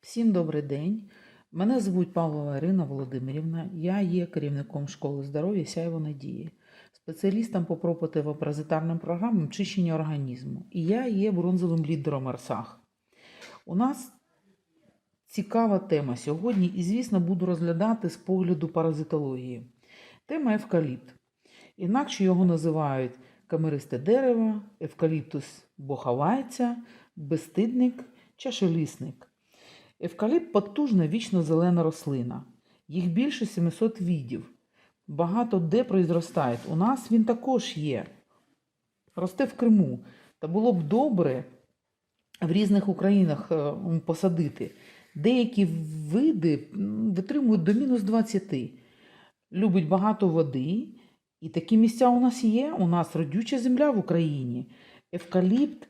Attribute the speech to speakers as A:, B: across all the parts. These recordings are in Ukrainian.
A: Всім добрий день. Мене звуть Павлова Ірина Володимирівна. Я є керівником школи здоров'я Сяйво Надії, спеціалістом по противопаразитарним програмам чищення організму. І я є бронзовим лідером РСАХ. У нас цікава тема сьогодні, і, звісно, буду розглядати з погляду паразитології. Тема евкаліпт. Інакше його називають камеристе дерево, евкаліптус бохавайця, безстидник, чашелісник. Евкаліпт потужна вічно зелена рослина. Їх більше 700 видів. Багато де произростають. У нас він також є. Росте в Криму. Та було б добре в різних Українах е, посадити. Деякі види витримують до мінус 20. Любить багато води. І такі місця у нас є. У нас родюча земля в Україні. Евкаліпт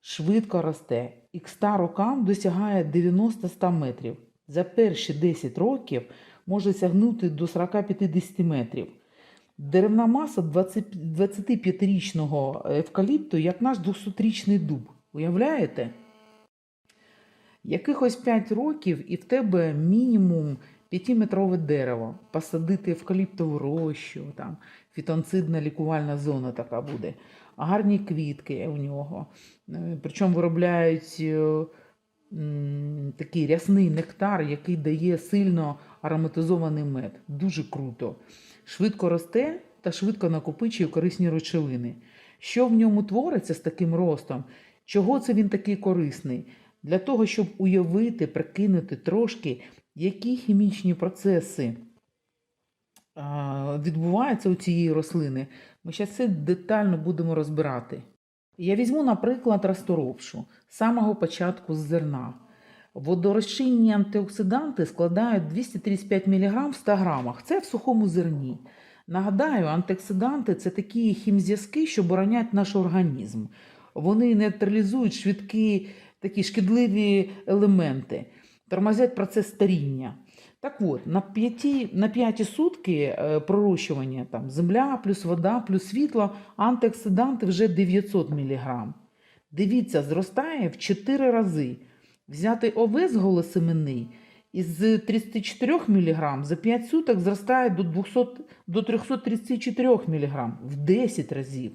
A: швидко росте. І к 100 рокам досягає 90-100 метрів. За перші 10 років може сягнути до 40-50 метрів. Деревна маса 25-річного евкаліпту, як наш 200-річний дуб. Уявляєте? Якихось 5 років і в тебе мінімум 5-метрове дерево. Посадити евкаліптову рощу, там, фітонцидна лікувальна зона така буде. Гарні квітки у нього. Е, Причому виробляють е, такий рясний нектар, який дає сильно ароматизований мед. Дуже круто. Швидко росте та швидко накопичує корисні речовини. Що в ньому твориться з таким ростом? Чого це він такий корисний? Для того, щоб уявити, прикинути трошки, які хімічні процеси а, відбуваються у цієї рослини, ми зараз це детально будемо розбирати. Я візьму, наприклад, расторопшу з самого початку з зерна. Водорозчинні антиоксиданти складають 235 мг в 100 грамах. Це в сухому зерні. Нагадаю, антиоксиданти це такі хімзв'язки, що боронять наш організм. Вони нейтралізують швидкі такі шкідливі елементи, тормозять процес старіння. Так от, на п'яті, на п'яті сутки е, пророщування там, земля плюс вода плюс світло, антиоксиданти вже 900 мг. Дивіться, зростає в 4 рази. Взяти овес голосеменний із 34 мг за 5 суток зростає до, 200, до 334 мг в 10 разів.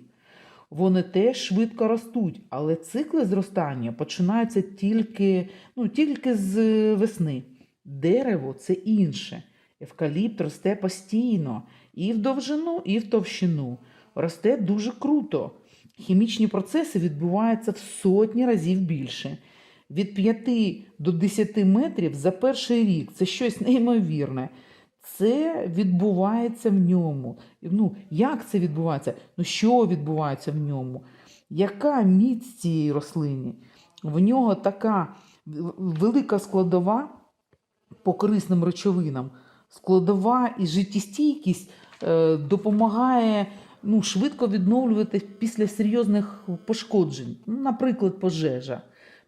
A: Вони теж швидко ростуть, але цикли зростання починаються тільки, ну, тільки з весни. Дерево це інше. Евкаліпт росте постійно і в довжину, і в товщину. Росте дуже круто. Хімічні процеси відбуваються в сотні разів більше. Від 5 до 10 метрів за перший рік це щось неймовірне. Це відбувається в ньому. Ну, як це відбувається? Ну, що відбувається в ньому? Яка міць цієї рослини? В нього така велика складова по корисним речовинам. Складова і життєстійкість е, допомагає ну, швидко відновлювати після серйозних пошкоджень, ну, наприклад, пожежа.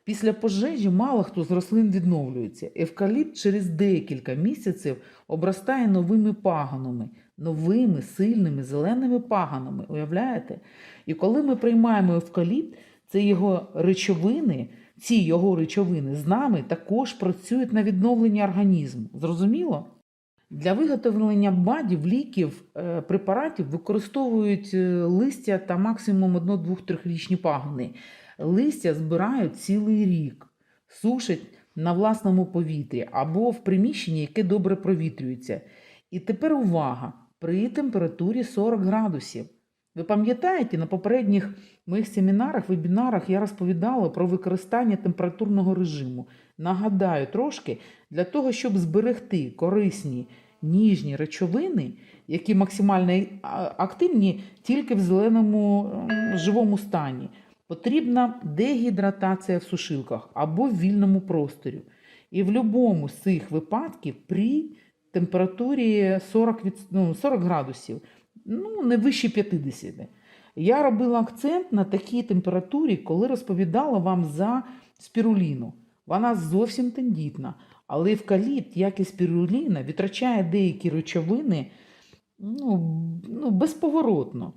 A: Після пожежі мало хто з рослин відновлюється. Евкаліпт через декілька місяців обростає новими паганами, новими сильними зеленими паганами. Уявляєте? І коли ми приймаємо евкаліпт, це його речовини, ці його речовини з нами також працюють на відновлення організму. Зрозуміло? Для виготовлення БАДів, ліків, е, препаратів використовують е, листя та максимум 1-2-3-річні пагони. Листя збирають цілий рік, сушать на власному повітрі або в приміщенні, яке добре провітрюється. І тепер увага! При температурі 40 градусів. Ви пам'ятаєте, на попередніх моїх семінарах, вебінарах я розповідала про використання температурного режиму. Нагадаю трошки, для того, щоб зберегти корисні ніжні речовини, які максимально активні тільки в зеленому живому стані, потрібна дегідратація в сушилках або в вільному просторі. І в будь-якому з цих випадків при температурі 40, від- ну, 40 градусів, ну не вище 50. Я робила акцент на такій температурі, коли розповідала вам за спіруліну. Вона зовсім тендітна, але евкаліпт, як і спіруліна, відтрачає деякі речовини ну, ну, безповоротно.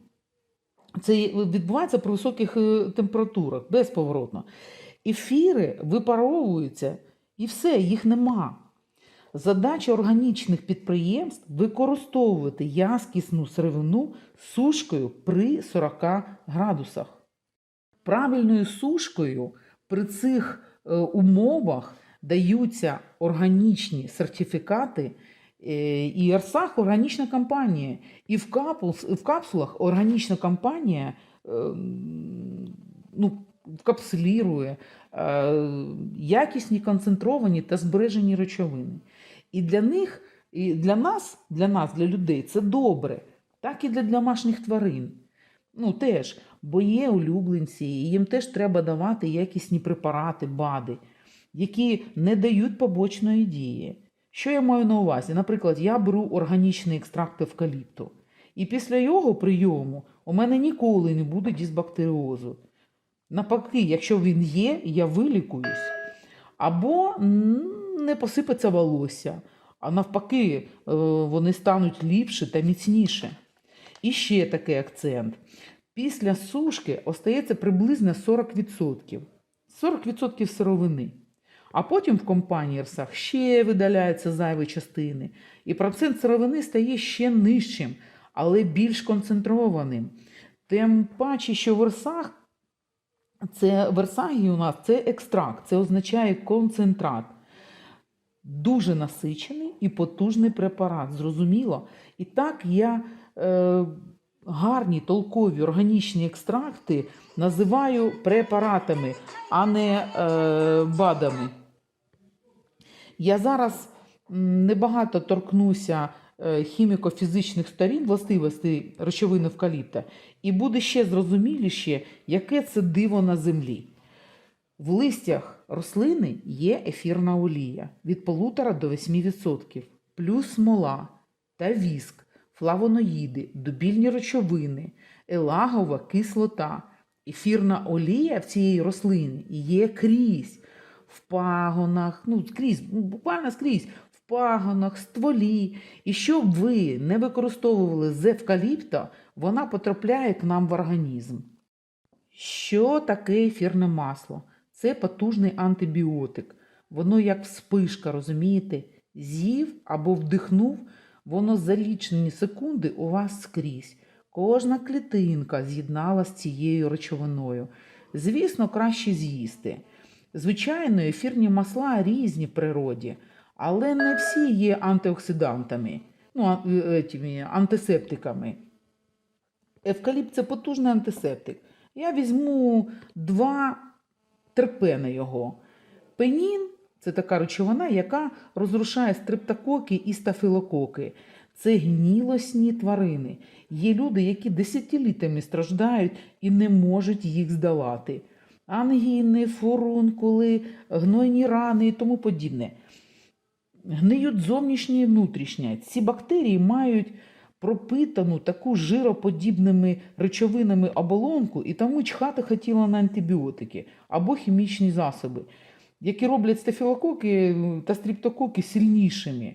A: Це відбувається при високих е, температурах, безповоротно. Ефіри випаровуються І все, їх нема. Задача органічних підприємств використовувати яскісну сировину сушкою при 40 градусах. Правильною сушкою при цих е, умовах даються органічні сертифікати. е, І РСАХ органічна компанія. І в, капус, в капсулах органічна компанія е, ну, вкапсулірує е, якісні концентровані та збережені речовини. І для них, і для нас, для нас, для людей, це добре, так і для домашніх тварин. Ну, теж, бо є улюбленці, і їм теж треба давати якісні препарати, БАДи, які не дають побочної дії. Що я маю на увазі? Наприклад, я беру органічний екстракт евкаліпту, і після його прийому у мене ніколи не буде дисбактеріозу. Навпаки, якщо він є, я вилікуюсь. Або не посипеться волосся, а навпаки, е, вони стануть ліпше та міцніше. І ще такий акцент. Після сушки остається приблизно 40%. 40% сировини. А потім в компанії РСАХ ще видаляються зайві частини. І процент сировини стає ще нижчим, але більш концентрованим. Тим паче, що в РСАХ це в у нас це екстракт, це означає концентрат. Дуже насичений і потужний препарат, зрозуміло. І так я е, гарні толкові органічні екстракти називаю препаратами, а не е, БАДами. Я зараз небагато торкнуся е, хіміко-фізичних сторін властивостей речовин евкаліпта, і буде ще зрозуміліше, яке це диво на землі. В листях рослини є ефірна олія від 1,5 до 8%, плюс смола та віск, флавоноїди, добільні речовини, елагова кислота. Ефірна олія в цієї рослини є крізь в пагонах, ну скрізь, ну, буквально скрізь, в пагонах, стволі. І щоб ви не використовували з евкаліпта, вона потрапляє к нам в організм. Що таке ефірне масло? Це потужний антибіотик. Воно як вспишка, розумієте? З'їв або вдихнув, воно за лічені секунди у вас скрізь. Кожна клітинка з'єднала з цією речовиною. Звісно, краще з'їсти. Звичайно, ефірні масла різні в природі, але не всі є антиоксидантами, ну, е, етими, антисептиками. Евкаліпт це потужний антисептик. Я візьму два терпени його. Пенін це така речовина, яка розрушає стрептококи і стафілококи. Це гнілосні тварини. Є люди, які десятиліттями страждають і не можуть їх здолати. Ангіни, фурункули, гнойні рани і тому подібне. Гниють зовнішнє і внутрішнє. Ці бактерії мають пропитану таку жироподібними речовинами оболонку, і тому чхати хотіла на антибіотики або хімічні засоби, які роблять стафілококи та стріптококи сильнішими.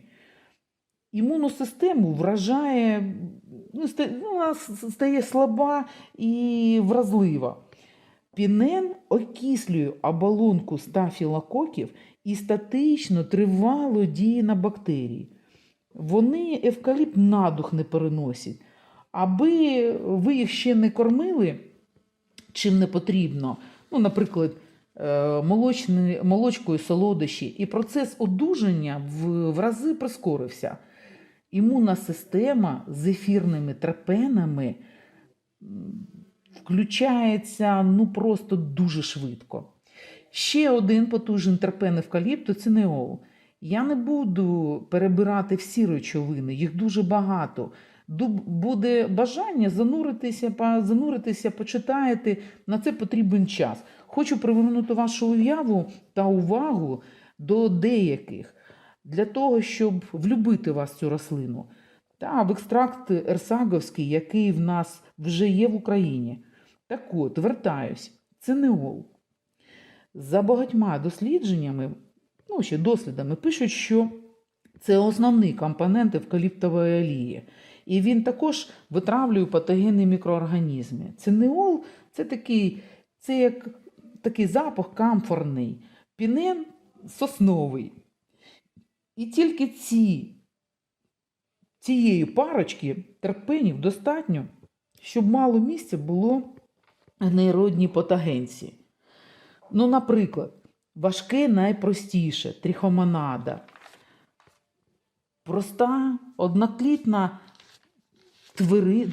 A: Імунну систему вражає, ну, ну, вона стає слаба і вразлива. Пінен окислює оболонку стафілококів і статично тривало діє на бактерії. Вони евкаліпт на дух не переносять. Аби ви їх ще не кормили, чим не потрібно, ну, наприклад, е, молочні, молочкою солодощі, і процес одужання в, в рази прискорився. Імунна система з ефірними терпенами м, включається ну, просто дуже швидко. Ще один потужний терпен евкаліпту це неол. Я не буду перебирати всі речовини, їх дуже багато. Буде бажання зануритися, зануритися, почитаєте. На це потрібен час. Хочу привернути вашу уяву та увагу до деяких для того, щоб влюбити вас цю рослину. Та в екстракт ерсаговський, який в нас вже є в Україні. Так от, вертаюсь, це неол. За багатьма дослідженнями, ну ще дослідами, пишуть, що це основний компонент евкаліптової олії. І він також витравлює патогенні мікроорганізми. Цинеол це такий, це як такий запах камфорний. Пінен сосновий. І тільки ці, цієї парочки терпенів достатньо, щоб мало місця було нейродній патогенці. Ну, наприклад, важке найпростіше трихомонада. Проста, одноклітна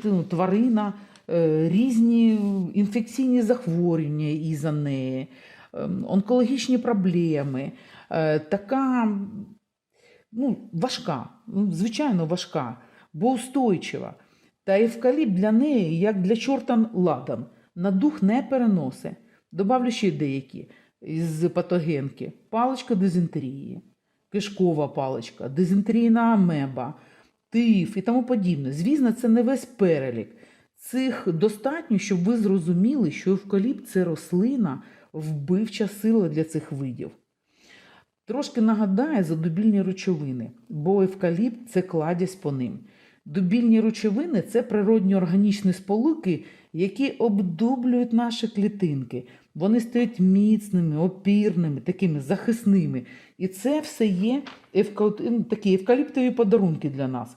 A: ну, тварина, е, різні інфекційні захворювання із-за неї, ем, онкологічні проблеми. Е, Така ну, важка, ну, звичайно, важка, бо устойчива. Та евкаліпт для неї, як для чорта ладан, на дух не переносить. Добавлю ще деякі з патогенки. Паличка дизентерії, кишкова паличка, дизентерійна амеба, тиф і тому подібне. Звісно, це не весь перелік. Цих достатньо, щоб ви зрозуміли, що евкаліпт це рослина, вбивча сила для цих видів. Трошки нагадає за дубільні речовини, бо евкаліпт це кладязь по ним. Дубільні речовини це природні органічні сполуки, які обдублюють наші клітинки. Вони стають міцними, опірними, такими захисними. І це все є ну, такі евкаліптові подарунки для нас.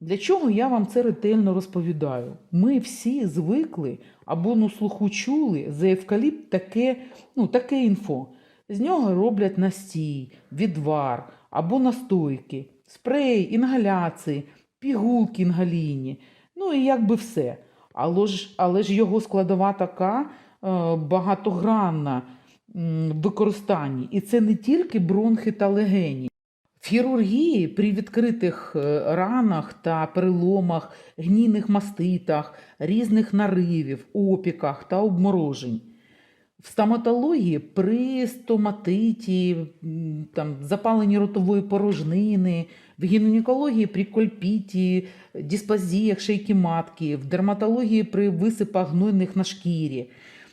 A: Для чого я вам це ретельно розповідаю? Ми всі звикли або на слуху чули за евкаліпт таке, ну, таке інфо. З нього роблять настій, відвар або настойки, спрей, інгаляції, пігулки інгалійні. Ну і якби все. Але ж, але ж його складова така е, багатогранна в використанні. І це не тільки бронхи та легені. В хірургії при відкритих е, ранах та переломах, гнійних маститах, різних наривів, опіках та обморожень. В стоматології при стоматиті, там, запаленні ротової порожнини, в гінекології при кольпіті, дисплазіях шийки матки, в дерматології при висипах гнойних на шкірі.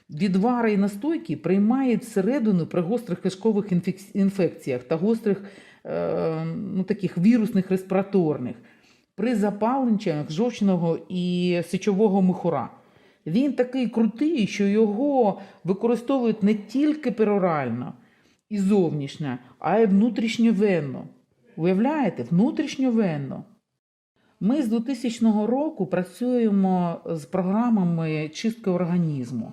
A: Відвари і настойки приймають всередину при гострих кишкових інфекціях та гострих е, ну, таких вірусних респіраторних, при запаленнях жовчного і сечового михура. Він такий крутий, що його використовують не тільки перорально і зовнішньо, а й внутрішньовенно. Уявляєте, внутрішньовенно. Ми з 2000 року працюємо з програмами чистки організму.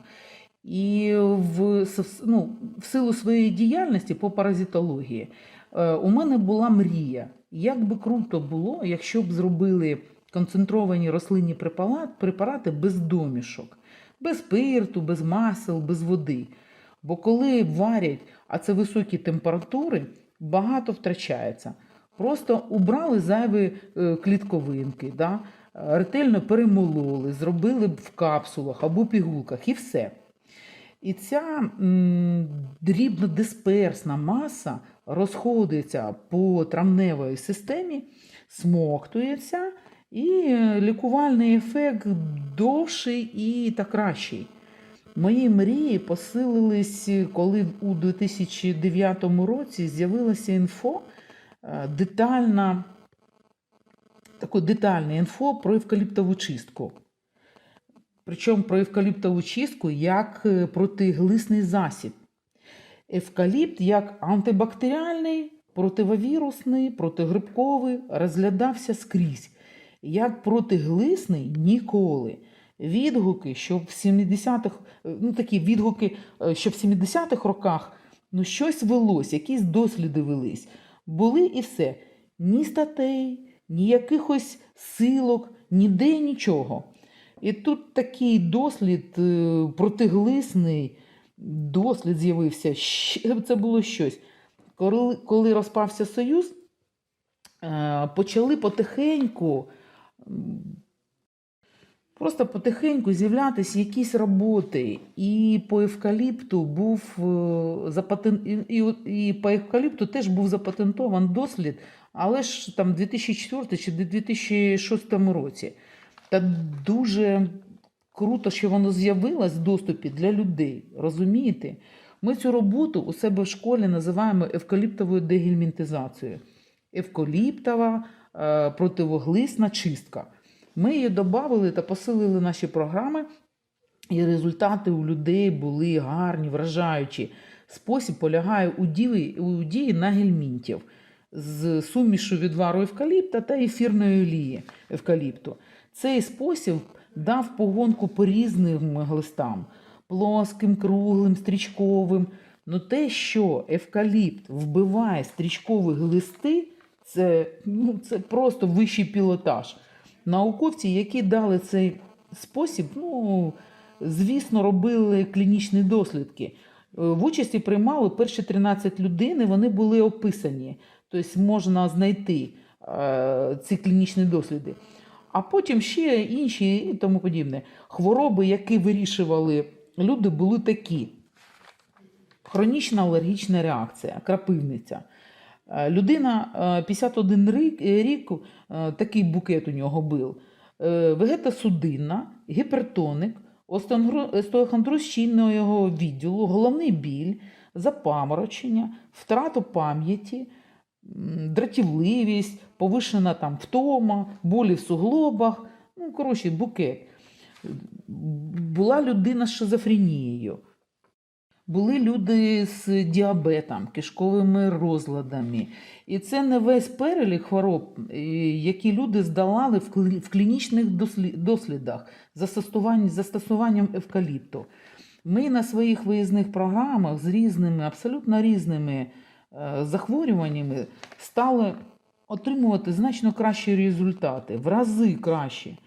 A: І в, ну, в силу своєї діяльності по паразитології е, у мене була мрія. Як би круто було, якщо б зробили концентровані рослинні препарати без домішок, без спирту, без масел, без води. Бо коли варять, а це високі температури, багато втрачається. Просто убрали зайві е, клітковинки, да? е, ретельно перемололи, зробили в капсулах або пігулках і все. І ця дрібнодисперсна маса розходиться по травневій системі, смоктується, і лікувальний ефект довший і та кращий. Мої мрії посилились, коли у 2009 році з'явилося інфо е, детальна, таке детальне інфо про евкаліптову чистку. Причому про евкаліптову чистку як е, протиглисний засіб. Евкаліпт як антибактеріальний, противовірусний, протигрибковий розглядався скрізь. Як протиглисний ніколи. Відгуки, що в 70-х, е, ну такі відгуки, е, що в 70-х роках ну, щось велось, якісь досліди велись. Були і все. Ні статей, ні якихось силок, ніде нічого. І тут такий дослід е, протиглисний, дослід з'явився. Це було щось. Коли, коли розпався Союз, почали потихеньку, просто потихеньку з'являтися якісь роботи. І по евкаліпту був е, запатен... і, і, по евкаліпту теж був запатентований дослід, але ж там 2004 чи 2006 році. Та дуже круто, що воно з'явилось в доступі для людей. Розумієте? Ми цю роботу у себе в школі називаємо евкаліптовою дегельмінтизацією. Евкаліптова противоглисна чистка. Ми її додали та посилили наші програми, і результати у людей були гарні, вражаючі. спосіб полягає у дії, у дії на гельмінтів з сумішу відвару евкаліпта та ефірної олії евкаліпту. Цей спосіб дав погонку по різним глистам плоским, круглим, стрічковим. Ну те, що евкаліпт вбиває стрічкові глисти, це, ну, це просто вищий пілотаж. Науковці, які дали цей спосіб, ну, звісно, робили клінічні дослідки. Е, В участі приймали перші 13 людей, вони були описані. Тобто можна знайти е, ці клінічні досліди. А потім ще інші і тому подібне. Хвороби, які вирішували люди, були такі: хронічна алергічна реакція, крапивниця. Е, Людина е, 51 рік, рік е, такий букет у нього був. Е, Вегетосудинна, гіпертоник, остеохондроз щільного відділу, головний біль, запаморочення, втрату пам'яті, дратівливість, повишена там втома, болі в суглобах. Ну, коротше, букет. Була людина з шизофренією. Були люди з діабетом, кишковими розладами. І це не весь перелік хвороб, які люди здолали в клінічних дослідах застосуванням евкаліпту. Ми на своїх виїзних програмах з різними, абсолютно різними е, захворюваннями стали отримувати значно кращі результати, в рази кращі.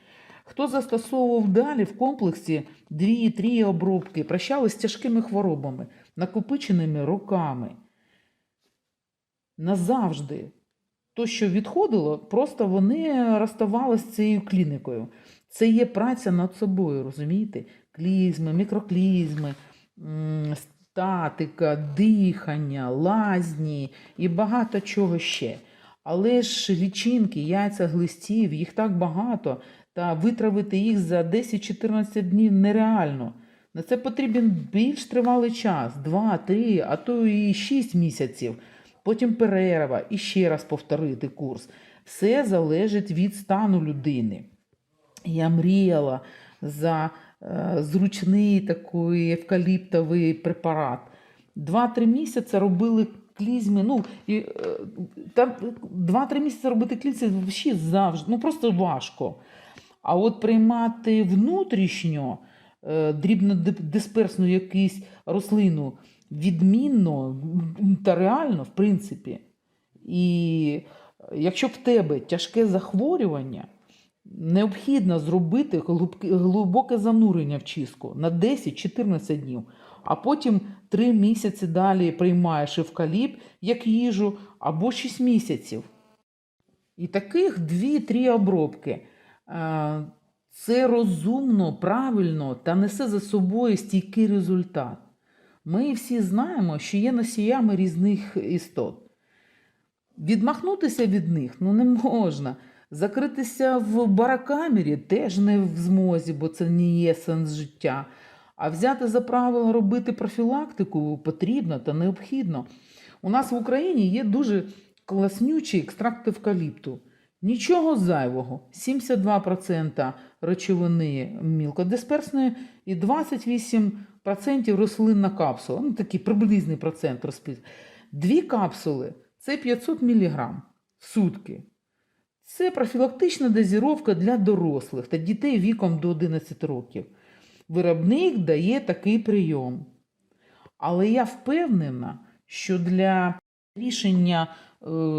A: Хто застосовував далі в комплексі дві-три обробки, прощались з тяжкими хворобами, накопиченими роками. Назавжди. То, що відходило, просто вони розставалися з цією клінікою. Це є праця над собою, розумієте? Клізми, мікроклізми, статика, дихання, лазні і багато чого ще. Але ж лічинки, яйця глистів, їх так багато, та витравити їх за 10-14 днів нереально. На це потрібен більш тривалий час 2-3, а то і 6 місяців. Потім перерва і ще раз повторити курс. Все залежить від стану людини. Я мріяла за е, зручний такий евкаліптовий препарат. Два-три місяці робили клізми. Ну, і, е, два-три місяці робити клізми взагалі завжди. Ну просто важко. А от приймати внутрішньо е, дрібнодисперсну якусь рослину відмінно та реально, в принципі. І якщо в тебе тяжке захворювання, необхідно зробити глибоке занурення в чистку на 10-14 днів, а потім 3 місяці далі приймаєш евкаліпт як їжу або 6 місяців. І таких 2-3 обробки. Е, Це розумно, правильно та несе за собою стійкий результат. Ми всі знаємо, що є носіями різних істот. Відмахнутися від них ну, не можна. Закритися в баракамері теж не в змозі, бо це не є сенс життя. А взяти за правило робити профілактику потрібно та необхідно. У нас в Україні є дуже класнючий екстракт евкаліпту. Нічого зайвого. 72% речовини мілкодисперсної і 28% рослинна капсула. Ну, такий приблизний процент розпис. Дві капсули це 500 мг в сутки. Це профілактична дозіровка для дорослих та дітей віком до 11 років. Виробник дає такий прийом. Але я впевнена, що для рішення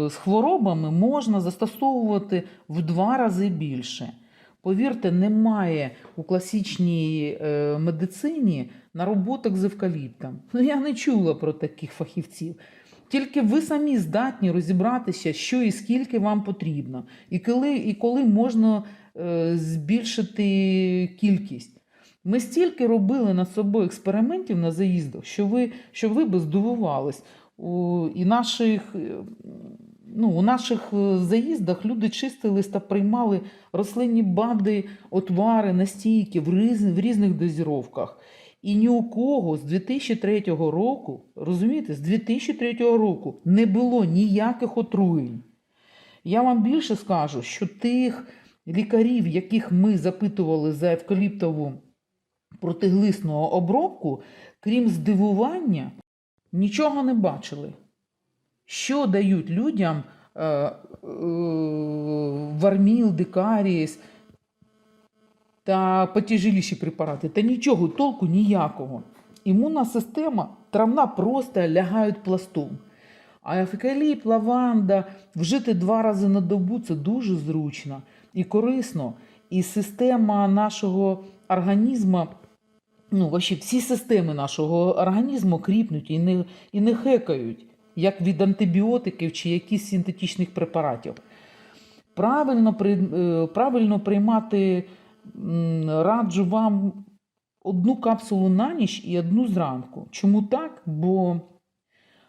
A: з хворобами можна застосовувати в два рази більше. Повірте, немає у класичній е, медицині нароботок з евкаліптом. Ну, я не чула про таких фахівців. Тільки ви самі здатні розібратися, що і скільки вам потрібно, і коли, і коли можна е, збільшити кількість. Ми стільки робили над собою експериментів на заїздах, що ви, що ви би здивувались. І наших, е, ну, у наших е, заїздах люди чистились та приймали рослинні бади, отвари, настійки в, різ, в різних дозіровках. І ні у кого з 2003 року, розумієте, з 2003 року не було ніяких отруєнь. Я вам більше скажу, що тих лікарів, яких ми запитували за евкаліптову протиглисну обробку, крім здивування, нічого не бачили. Що дають людям е, е, варміл, дикаріс та потяжеліші препарати? Та нічого, толку ніякого. Імунна система травна просто лягають пластом. А евкаліп, лаванда вжити два рази на добу це дуже зручно і корисно. І система нашого організму, ну, вообще всі системи нашого організму кріпнуть і не, і не хекають, як від антибіотиків чи якихось синтетичних препаратів. Правильно, при, е, правильно приймати раджу вам одну капсулу на ніч і одну зранку. Чому так? Бо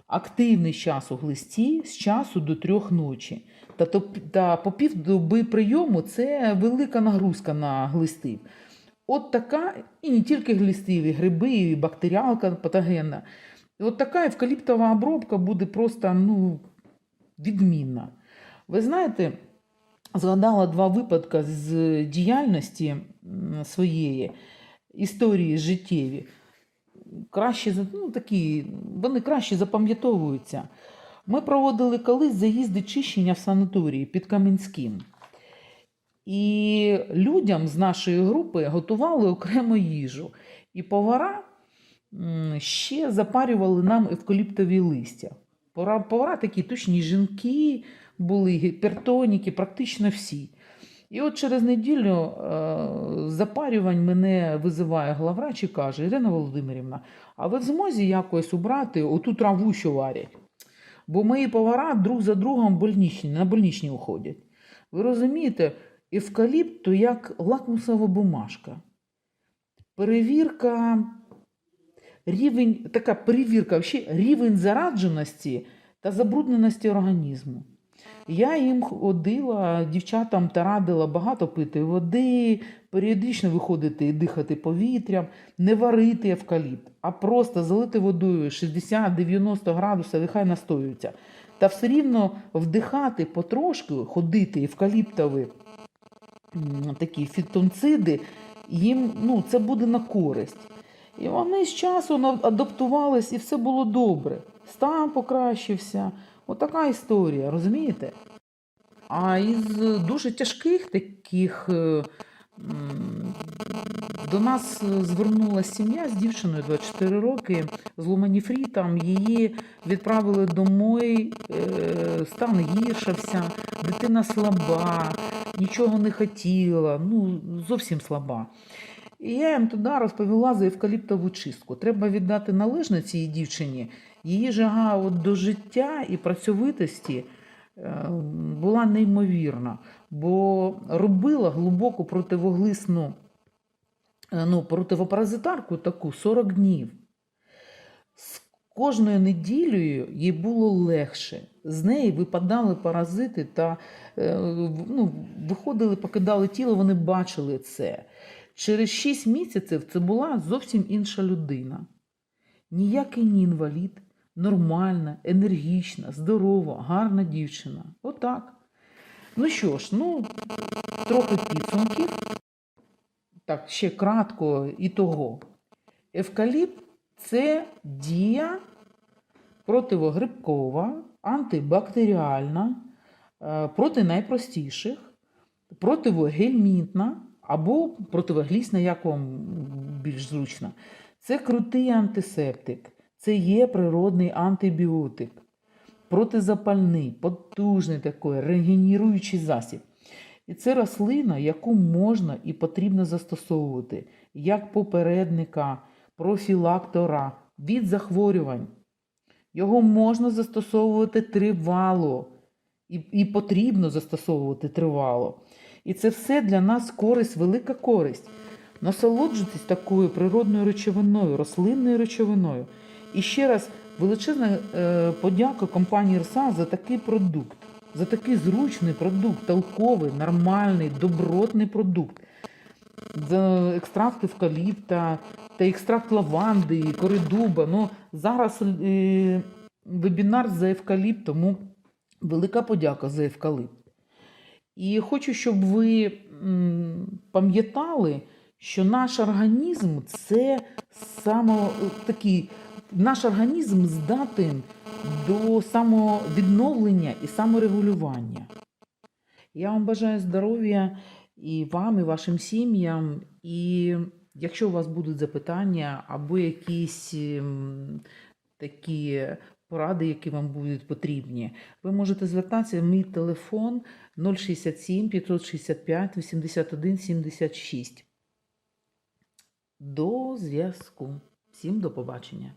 A: активний час у глисті з часу до трьох ночі. Та, та по півдоби прийому це велика нагрузка на глистів. От така, і не тільки глистиві, гриби, і бактеріалка патогенна. І от така евкаліптова обробка буде просто ну, відмінна. Ви знаєте, згадала два випадки з діяльності своєї історії життєві. Краще, ну, такі, вони краще запам'ятовуються. Ми проводили колись заїзди чищення в санаторії під Кам'янським. І людям з нашої групи готували окремо їжу. І повара ще запарювали нам евкаліптові листя. Повара такі точні жінки були, гіпертоніки, практично всі. І от через неділю е, запарювань мене визиває главврач і каже: Ірина Володимирівна, а ви в змозі якось убрати оту траву, що варять? Бо мої повара друг за другом больничні, на больничні уходять. Ви розумієте, евкаліпт то як лакмусова бумажка. Перевірка, рівень, така перевірка, рівень зарадженості та забрудненості організму. Я їм ходила, дівчатам та радила багато пити води, періодично виходити і дихати повітрям, не варити евкаліпт, а просто залити водою 60-90 градусів і хай настоюється. Та все рівно вдихати потрошки, ходити евкаліптові м, такі фітонциди, їм ну, це буде на користь. І вони з часом адаптувались, і все було добре. Стан покращився. Отака історія, розумієте? А із дуже тяжких таких е, до нас звернулася сім'я з дівчиною 24 роки з луманіфрітом. Її відправили домой, е, стан гіршався, дитина слаба, нічого не хотіла, ну зовсім слаба. І я їм туди розповіла за евкаліптову чистку. Треба віддати належне цій дівчині. Її жага от до життя і працьовитості е, була неймовірна, бо робила глибоку противоглисну е, ну, противопаразитарку таку 40 днів. Кожною неділею їй було легше. З неї випадали паразити та е, ну, виходили, покидали тіло, вони бачили це. Через 6 місяців це була зовсім інша людина. Ніякий не інвалід, нормальна, енергічна, здорова, гарна дівчина. Отак. Ну що ж, ну, трохи підсумків. Так, ще кратко і того. Евкаліпт це дія противогрибкова, антибактеріальна, е, проти найпростіших, противогельмінтна або противоглісна, як вам більш зручно. Це крутий антисептик, це є природний антибіотик, протизапальний, потужний такий, регенеруючий засіб. І це рослина, яку можна і потрібно застосовувати як попередника, профілактора від захворювань. Його можна застосовувати тривало і, і потрібно застосовувати тривало. І це все для нас користь, велика користь. Насолоджуйтесь такою природною речовиною, рослинною речовиною. І ще раз величезна е, подяка компанії РСА за такий продукт, за такий зручний продукт, толковий, нормальний, добротний продукт. Екстракт евкаліпта та екстракт лаванди, коридуба. Ну, зараз е, вебінар за евкаліпт, тому велика подяка за евкаліпт. І хочу, щоб ви пам'ятали, що наш організм це саме такий наш організм здатен до самовідновлення і саморегулювання. Я вам бажаю здоров'я і вам, і вашим сім'ям. І якщо у вас будуть запитання або якісь ем, такі поради, які вам будуть потрібні, ви можете звертатися. Мій телефон 067 565 81 76. До зв'язку. Всім до побачення.